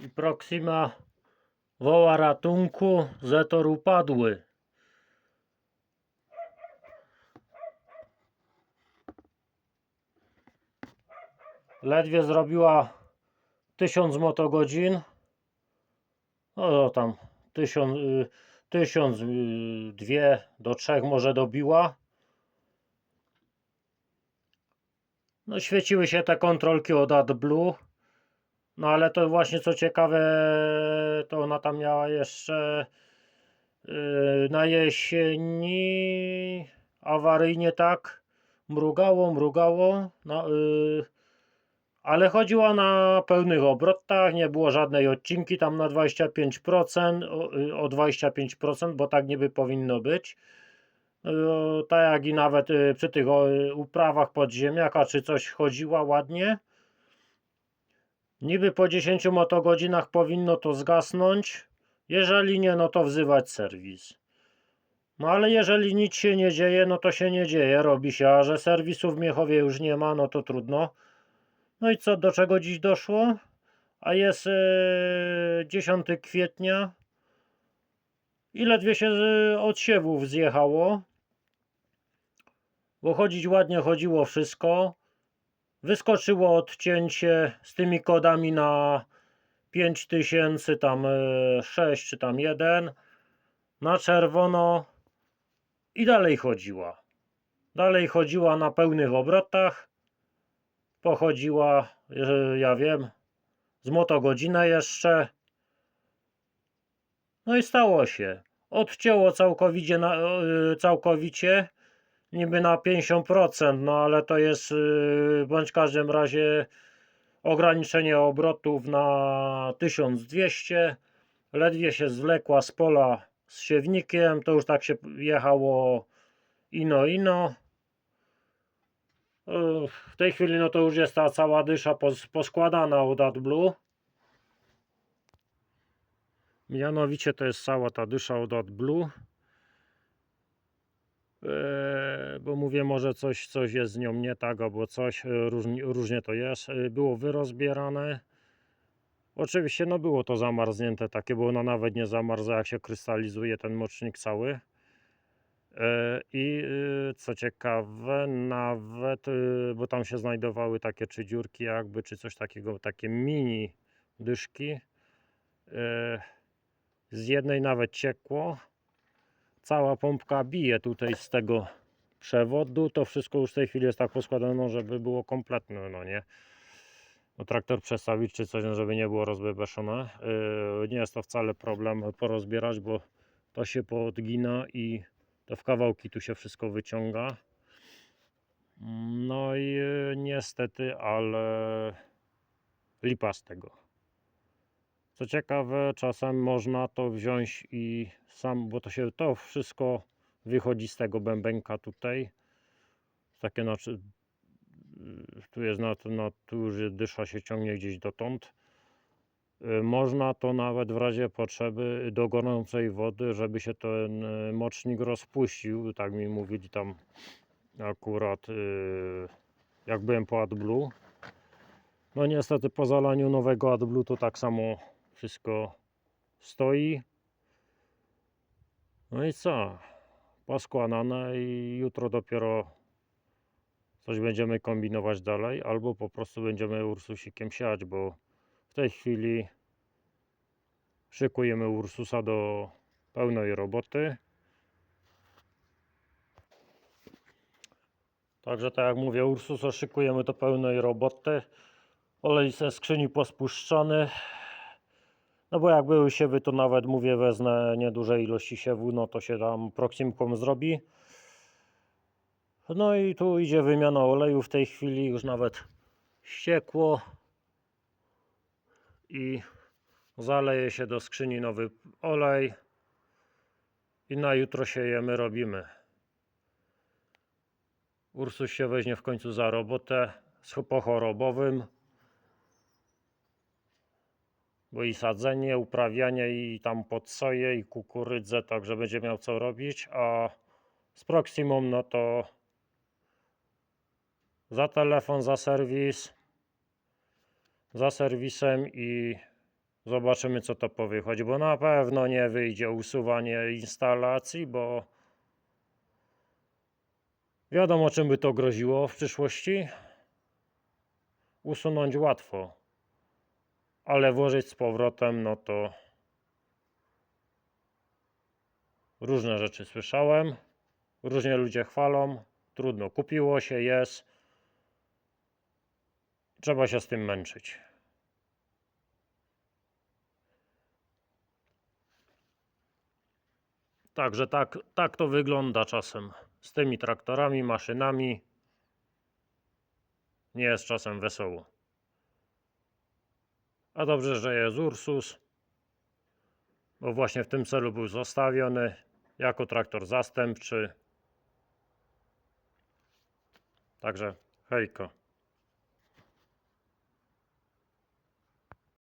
I Proxima woła ratunku, Zetor upadły. Ledwie zrobiła 1000 motogodzin. No tam 1000, y, 1000 y, dwie do trzech może dobiła. No świeciły się te kontrolki od AdBlue. No ale to właśnie co ciekawe, to ona tam miała jeszcze yy, na jesieni awaryjnie tak mrugało, mrugało, no, yy, ale chodziła na pełnych obrotach, nie było żadnej odcinki tam na 25%, o, yy, o 25%, bo tak niby powinno być. Yy, tak jak i nawet yy, przy tych yy, uprawach podziemniaka czy coś chodziła ładnie. Niby po 10 motogodzinach powinno to zgasnąć. Jeżeli nie, no to wzywać serwis. No ale jeżeli nic się nie dzieje, no to się nie dzieje, robi się, a że serwisu w Miechowie już nie ma, no to trudno. No i co, do czego dziś doszło? A jest e, 10 kwietnia i ledwie się z odsiewów zjechało. Bo chodzić ładnie chodziło wszystko. Wyskoczyło odcięcie z tymi kodami na 5000, tam 6 czy tam 1 na czerwono i dalej chodziła. Dalej chodziła na pełnych obrotach. Pochodziła, e, ja wiem, z motogodzinę jeszcze. No i stało się. Odcięło całkowicie, na, e, całkowicie niby na 50%, no ale to jest yy, bądź w każdym razie ograniczenie obrotów na 1200. Ledwie się zwlekła z pola z siewnikiem, to już tak się jechało ino ino. Yy, W tej chwili no to już jest ta cała dysza pos- poskładana od AdBlue. Mianowicie to jest cała ta dysza od AdBlue. Eee, bo mówię, może coś, coś jest z nią nie tak, albo coś, e, różni, różnie to jest. E, Było wyrozbierane. Oczywiście, no było to zamarznięte takie, bo ona nawet nie zamarza, jak się krystalizuje ten mocznik cały. E, I e, co ciekawe, nawet, e, bo tam się znajdowały takie czy dziurki jakby, czy coś takiego, takie mini dyszki. E, Z jednej nawet ciekło cała pompka bije tutaj z tego przewodu, to wszystko już w tej chwili jest tak poskładane, żeby było kompletne, no nie? No, traktor przestawić czy coś, no, żeby nie było rozbebeszone. Yy, nie jest to wcale problem porozbierać, bo to się podgina i to w kawałki tu się wszystko wyciąga. No i yy, niestety, ale lipa z tego. Co ciekawe, czasem można to wziąć i sam, bo to się to wszystko wychodzi z tego bębenka tutaj. Takie znaczy, tu jest na, na tu że dysza się ciągnie gdzieś dotąd. Y, Można to nawet w razie potrzeby do gorącej wody, żeby się ten y, mocznik rozpuścił. Tak mi mówili tam akurat y, jak byłem po AdBlue. No niestety po zalaniu nowego AdBlue to tak samo wszystko stoi. No i co? Poskładane i jutro dopiero coś będziemy kombinować dalej, albo po prostu będziemy Ursusikiem siać, bo w tej chwili szykujemy Ursusa do pełnej roboty. Także tak jak mówię, Ursusa szykujemy do pełnej roboty. Olej ze skrzyni pospuszczony. No bo jak były siewy, to nawet mówię, wezmę nieduże ilości siewu, no to się tam proksimką zrobi. No i tu idzie wymiana oleju w tej chwili, już nawet ściekło. I zaleje się do skrzyni nowy olej. I na jutro siejemy, robimy. Ursus się weźmie w końcu za robotę z pochorobowym bo i sadzenie, uprawianie i tam pod soję i kukurydzę, także będzie miał co robić, a z Proximą no to za telefon, za serwis, za serwisem i Zobaczymy, co to powychodzi, bo na pewno nie wyjdzie usuwanie instalacji, bo wiadomo, czym by to groziło w przyszłości. Usunąć łatwo, ale włożyć z powrotem, no to różne rzeczy słyszałem. Różnie ludzie chwalą. Trudno, kupiło się, jest. Trzeba się z tym męczyć. Także tak, tak to wygląda czasem z tymi traktorami, maszynami. Nie jest czasem wesoło. A dobrze, że jest Ursus, bo właśnie w tym celu był zostawiony jako traktor zastępczy. Także hejko.